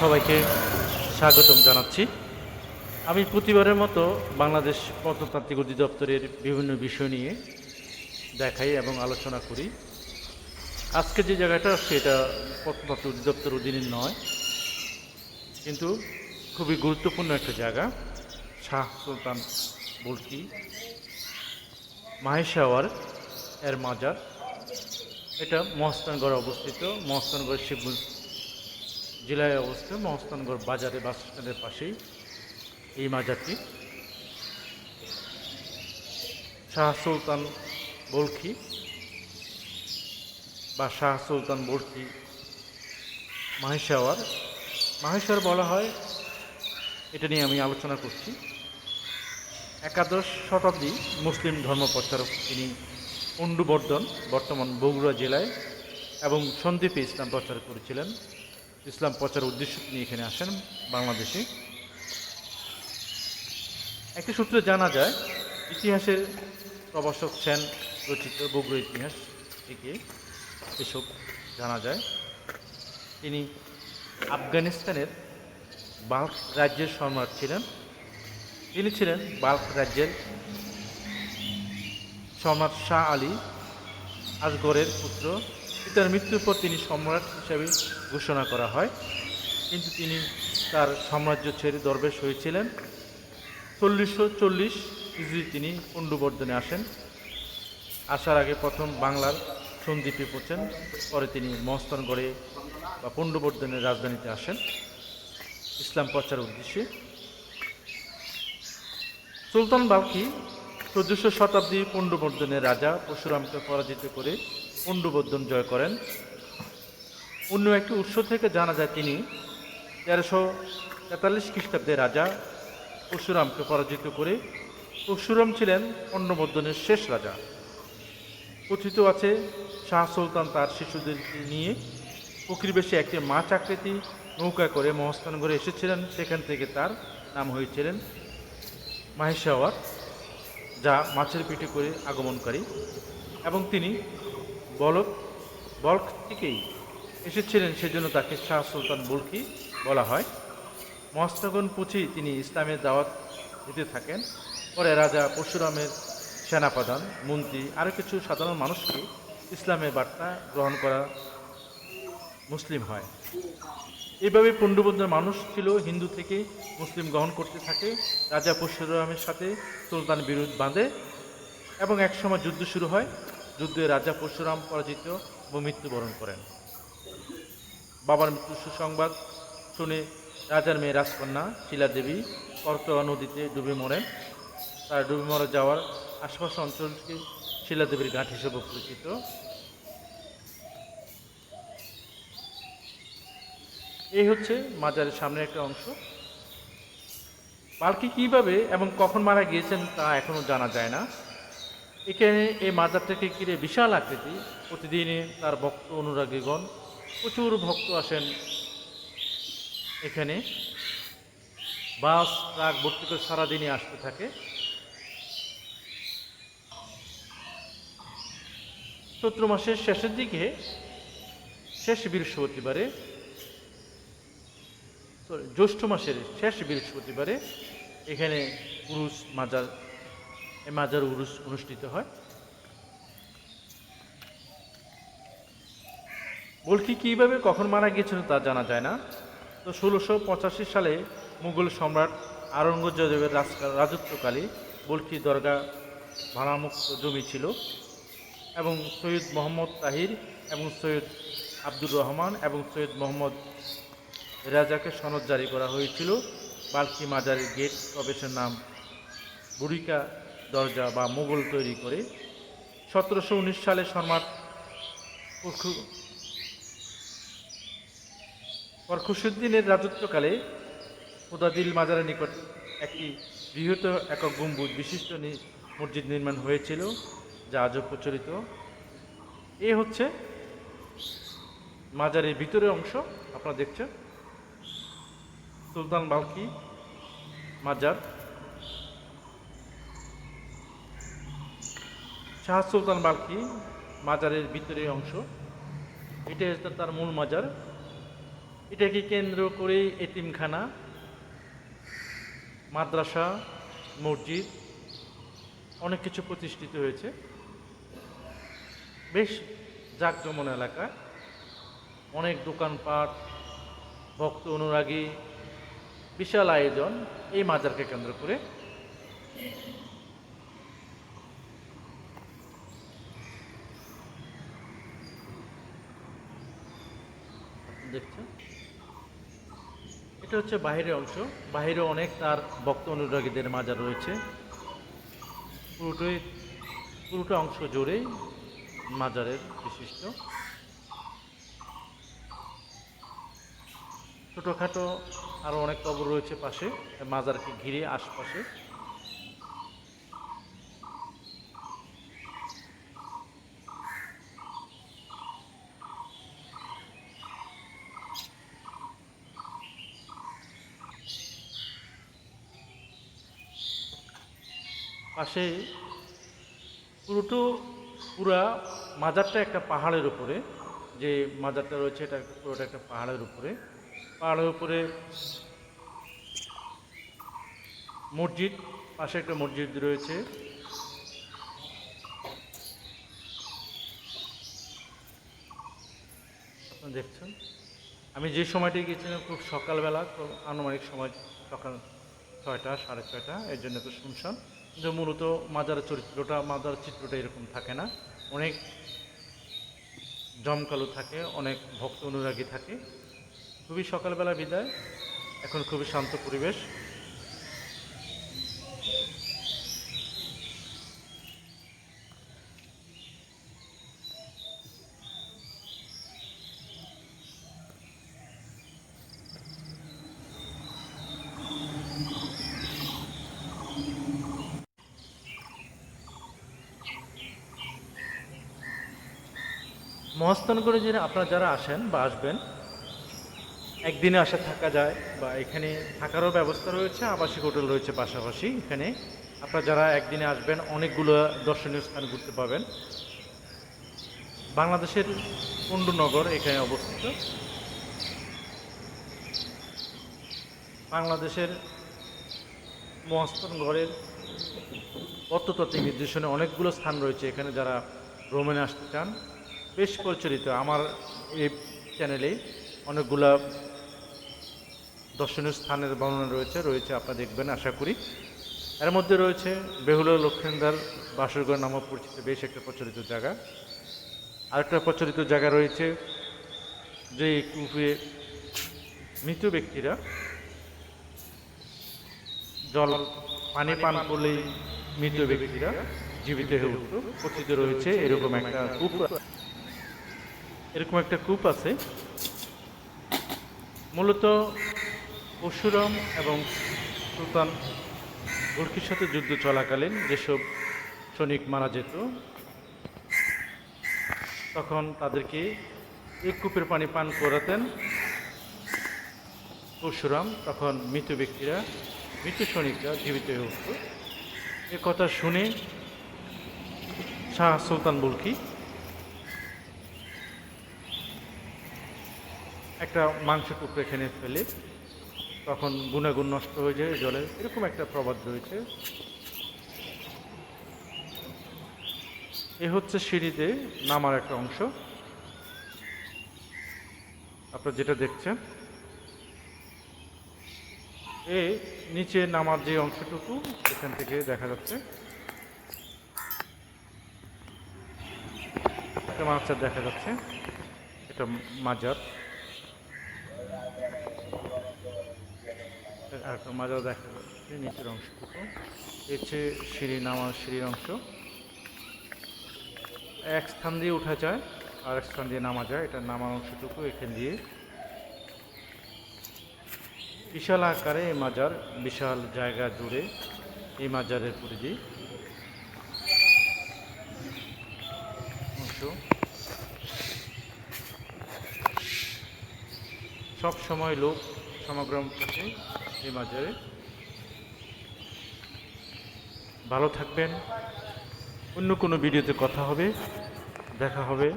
সবাইকে স্বাগতম জানাচ্ছি। আমি প্রতিবারের মতো বাংলাদেশ প্রত্নতাত্ত্বিক অধিদপ্তরের বিভিন্ন বিষয় নিয়ে দেখাই এবং আলোচনা করি। আজকে যে জায়গাটা, সেটা প্রত্নতত্ত্ব অধিদপ্তর অধীনে নয়, কিন্তু খুবই গুরুত্বপূর্ণ একটা জায়গা। শাহ সুলতান বুলকি মাহেশাওয়ার এর মাজার। এটা মহস্তানগড়ে অবস্থিত। মহস্তানগড় শিবগঞ্জ জেলায় অবস্থিত মহস্তানগড় বাজারে বাস স্ট্যান্ডের পাশেই এই মাজারটি। শাহ সুলতান বলখি বা শাহ সুলতান বলখি মাহেশাওয়ার মাহেশ্বর বলা হয়, এটা নিয়ে আমি আলোচনা করছি। একাদশ শতাব্দী মুসলিম ধর্ম প্রচারক তিনি পণ্ডুবর্ধন, বর্তমান বগুড়া জেলায়, এবং সন্দ্বীপে ইসলাম প্রচার করেছিলেন। ইসলাম প্রচার উদ্দেশ্য তিনি এখানে আসেন বাংলাদেশে। একটি সূত্রে জানা যায়, ইতিহাসের প্রবাসক সেন রচিত বগুড়া ইতিহাস থেকে এসব জানা যায়। তিনি আফগানিস্তানের বাল্ক রাজ্যের সম্রাট ছিলেন। তিনি ছিলেন বাল্ক রাজ্যের সম্রাট শাহ আলী আজগরের পুত্র। পিতার মৃত্যুর পর তিনি সম্রাট হিসাবে ঘোষণা করা হয়। কিন্তু তিনি তার সাম্রাজ্য ছেড়ে দরবেশ হয়েছিলেন। চল্লিশশো চল্লিশ ইজরি তিনি পণ্ডুবর্ধনে আসেন। আসার আগে প্রথম বাংলার সন্দ্বীপে পৌঁছেন। পরে তিনি মহস্তানগড়ে বা পণ্ডুবর্ধনের রাজধানীতে আসেন। ইসলাম প্রচার উদ্দেশ্যে। সুলতান বালকি চোদ্দশো শতাব্দী পণ্ডুবর্ধনের রাজা পরশুরামকে পরাজিত করে পণ্ডুবর্ধন জয় করেন। অন্য একটি উৎস থেকে জানা যায় তিনি তেরোশো তেতাল্লিশ খ্রিস্টাব্দে রাজা পরশুরামকে পরাজিত করে পরশুরাম ছিলেন পণ্ডবর্ধনের শেষ রাজা। কথিত আছে, শাহ সুলতান তার শিশুদের নিয়ে ফকিরবেশে একটি মাছ আকৃতি নৌকা করে মহস্থানগড়ে এসেছিলেন। সেখান থেকে তার নাম হয়েছিলেন মাহেশাওয়ার যা মাছের পিঠে করে আগমনকারী এবং তিনি বলক বল্ক থেকেই এসেছিলেন সেজন্য তাকে শাহ সুলতান বুলকি বলা হয়। মস্তগণ পুছি তিনি ইসলামের দাওয়াত দিতে থাকেন। পরে রাজা পরশুরামের সেনাপ্রধান, মন্ত্রী, আরও কিছু সাধারণ মানুষকে ইসলামের বার্তা গ্রহণ করা মুসলিম হয়। এভাবে পণ্ডবন্ধের মানুষ ছিল, হিন্দু থেকে মুসলিম গ্রহণ করতে থাকে। রাজা পরশুরামের সাথে সুলতান বিরোধ বাঁধে এবং একসময় যুদ্ধ শুরু হয়। যুদ্ধে রাজা পরশুরাম পরাজিত ও মৃত্যুবরণ করেন। বাবার মৃত্যুর সুসংবাদ শুনে রাজার মেয়ে রাজকন্যা শিলাদেবী করতোয়া নদীতে ডুবে মরেন। তার ডুবে মরে যাওয়ার আশপাশ অঞ্চলকে শিলাদেবীর ঘাট হিসেবে পরিচিত। এই হচ্ছে মাজারের সামনে একটা অংশ। পালকি কীভাবে এবং কখন মারা গিয়েছেন তা এখনও জানা যায় না। এখানে এই মাজারটাকে ঘিরে বিশাল আকৃতি। প্রতিদিনই তার ভক্ত অনুরাগীগণ, প্রচুর ভক্ত আসেন এখানে। বাস, ট্রাক ভর্তি করে সারাদিনই আসতে থাকে। চৈত্র মাসের শেষের দিকে, শেষ বৃহস্পতিবারে জ্যৈষ্ঠ মাসের শেষ বৃহস্পতিবারে এখানে পুরুষ মাজার এই মাজার উরুস অনুষ্ঠিত হয়। বলকি কীভাবে কখন মারা গিয়েছিল তা জানা যায় না। তো ষোলোশো পঁচাশি সালে মুঘল সম্রাট আওরঙ্গজেবের রাজ- রাজত্বকালে বলকি দরগা ভাড়ামুক্ত জমি ছিল এবং সৈয়দ মোহাম্মদ তাহির এবং সৈয়দ আব্দুর রহমান এবং সৈয়দ মোহাম্মদ রাজাকে সনদ জারি করা হয়েছিল। বাল্কি মাজারের গেট প্রবেশের নাম বুড়িকা দরজা বা মোগল তৈরি করে সতেরোশো উনিশ সালে সম্রাট পরখুসুদ্দিনের রাজত্বকালে হুদাদিল মাজারের নিকট একটি বৃহৎ একক গম্বুজ বিশিষ্ট মসজিদ নির্মাণ হয়েছিল, যা আজও প্রচলিত। এ হচ্ছে মাজারের ভিতরের অংশ, আপনারা দেখছেন। সুলতান বালকি মাজার। শাহ সুলতান বালকি মাজারের ভিতরের অংশ। এটা হচ্ছে তার মূল মাজার। এটাকে কেন্দ্র করে এতিমখানা, মাদ্রাসা, মসজিদ অনেক কিছু প্রতিষ্ঠিত হয়েছে। বেশ জাকজমন এলাকা। অনেক দোকানপাট, ভক্ত অনুরাগী, বিশাল আয়োজন এই মাজারকে কেন্দ্র করে। দেখছেন? এটা হচ্ছে বাহিরের অংশ। বাহিরে অনেক তার ভক্ত অনুরাগীদের মাজার রয়েছে। পুরোটাই পুরোটা অংশ জুড়েই মাজারের বিশিষ্ট। ছোটোখাটো আরও অনেক কবর রয়েছে পাশে। মাজারকে ঘিরে আশপাশে। পাশে পুরোটো পুরা মাজারটা একটা পাহাড়ের উপরে, যে মাজারটা রয়েছে এটা পুরোটা একটা পাহাড়ের উপরে। পাহাড়ের উপরে মসজিদ, পাশে একটা মসজিদ রয়েছে। আপনারা দেখছেন? আমি যে সময়টি গিয়েছিলাম খুব সকালবেলা আনুমানিক সময় সকাল ছয়টা, সাড়ে ছয়টা, এর জন্য তো শুনশান কিন্তু মূলত মাজার চরিত্রটা, মাজার চিত্রটা এরকম থাকে না। অনেক জমকালো থাকে, অনেক ভক্ত অনুরাগী থাকে। খুবই সকালবেলা বিদায়। এখন খুবই শান্ত পরিবেশ। মহাস্থান করে যে আপনারা যারা আসেন বা আসবেন, একদিনে আসা থাকা যায় বা এখানে থাকারও ব্যবস্থা রয়েছে, আবাসিক হোটেল রয়েছে পাশাপাশি এখানে। আপনারা যারা একদিনে আসবেন, অনেকগুলো দর্শনীয় স্থান ঘুরতে পাবেন। বাংলাদেশের কুণ্ডুনগর এখানে অবস্থিত। বাংলাদেশের মহাস্থানগড়ের তত্ত্বতাত্ত্বিক নির্দেশনে অনেকগুলো স্থান রয়েছে এখানে যারা ভ্রমণে আসতে চান। বেশ প্রচলিত আমার এই চ্যানেলে অনেকগুলা দর্শনীয় স্থানের বর্ণনা রয়েছে রয়েছে আপনারা দেখবেন, আশা করি। এর মধ্যে রয়েছে বেহুলা লক্ষ্মীন্দার বাসরগড় নামে পরিচিত বেশ একটা প্রচলিত জায়গা। আরেকটা প্রচলিত জায়গা রয়েছে যে কূপে মৃত ব্যক্তিরা জল, পানি পান করলেই মৃত ব্যক্তিরা জীবিত হয়ে উঠত কথিত রয়েছে, এরকম একটা কূপ এরকম একটা কূপ আছে। মূলত পরশুরাম এবং সুলতান গুলকির সাথে যুদ্ধ চলাকালীন যেসব সৈনিক মারা যেত, তখন তাদেরকে এই কূপের পানি পান করাতেন। পরশুরাম তখন মৃত ব্যক্তিরা, মৃত সৈনিকরা জীবিত হয়ে উঠত। এ কথা শুনে শাহ সুলতান বুলকি একটা মাংস টুকরো এখানে ফেলে, তখন গুণাগুণ নষ্ট হয়ে যায়, জলে। এরকম একটা প্রবাদ রয়েছে। এ হচ্ছে সিঁড়িতে নামার একটা অংশ। আপনারা যেটা দেখছেন, এ নিচে নামার যে অংশটুকু, এখান থেকে দেখা যাচ্ছে। একটা মাছার দেখা যাচ্ছে, এটা মাজার। একটা মাজার দেখা যাচ্ছে নিচের অংশটুকু। চেয়ে সিঁড়ি নামার সিঁড়ির অংশ। এক স্থান দিয়ে উঠা যায় আর এক স্থান দিয়ে নামা যায়। এটা নামার অংশটুকু এখান দিয়ে। বিশাল আকারে এই মাজার, বিশাল জায়গা জুড়ে এই মাজারের পরিধি। অংশ। সব সময় লোক সমাগম থাকে। এই মাঝে ভালো থাকবেন। অন্য কোনো ভিডিওতে কথা হবে দেখা হবে।